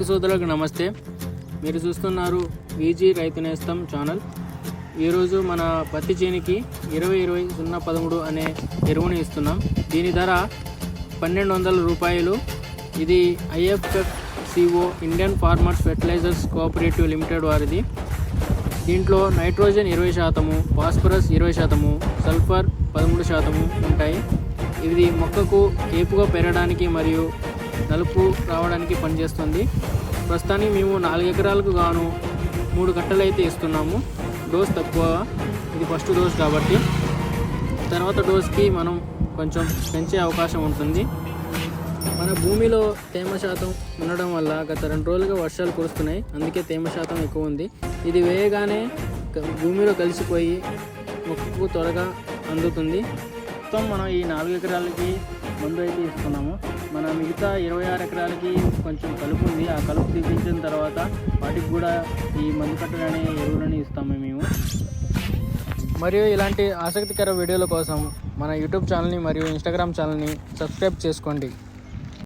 రైతు సోదరులకు నమస్తే. మీరు చూస్తున్నారు వీజీ రైతు నేస్తం ఛానల్. ఈరోజు మన పత్తి చేనికి ఇరవై ఇరవై సున్నా పదమూడు అనే ఎరువుని ఇస్తున్నాం. దీని ధర పన్నెండు వందల రూపాయలు. ఇది IFF CO Indian farmers fertilisers cooperative limited వారిది. దీంట్లో నైట్రోజన్ ఇరవై శాతము ఫాస్ఫరస్ ఇరవై శాతము సల్ఫర్ పదమూడు శాతము ఉంటాయి. ఇది మొక్కకు ఏపుగా పెరగడానికి మరియు నలుపు రావడానికి పనిచేస్తుంది. ప్రస్తుతానికి మేము నాలుగు ఎకరాలకు గాను మూడు కట్టలు అయితే ఇస్తున్నాము. డోస్ తక్కువ. ఇది ఫస్ట్ డోస్ కాబట్టి. తర్వాత డోస్కి మనం కొంచెం పెంచే అవకాశం ఉంటుంది. మన భూమిలో తేమ శాతం ఉండడం వల్ల గత రెండు రోజులుగా వర్షాలు కురుస్తున్నాయి. అందుకే తేమ శాతం ఎక్కువ ఉంది. ఇది వేయగానే భూమిలో కలిసిపోయి మొక్కకు త్వరగా అందుతుంది. మొత్తం మనం ఈ నాలుగు ఎకరాలకి ముందు అయితే ఇస్తున్నాము. మన మిగతా ఇరవై ఆరు ఎకరాలకి కొంచెం కలుపు ఉంది. ఆ కలుపు తీపించిన తర్వాత వాటికి కూడా ఈ మందు కట్టలనే ఎరువులని ఇస్తాము మేము. మరియు ఇలాంటి ఆసక్తికర వీడియోల కోసం మన యూట్యూబ్ ఛానల్ని మరియు ఇన్స్టాగ్రామ్ ఛానల్ని సబ్స్క్రైబ్ చేసుకోండి.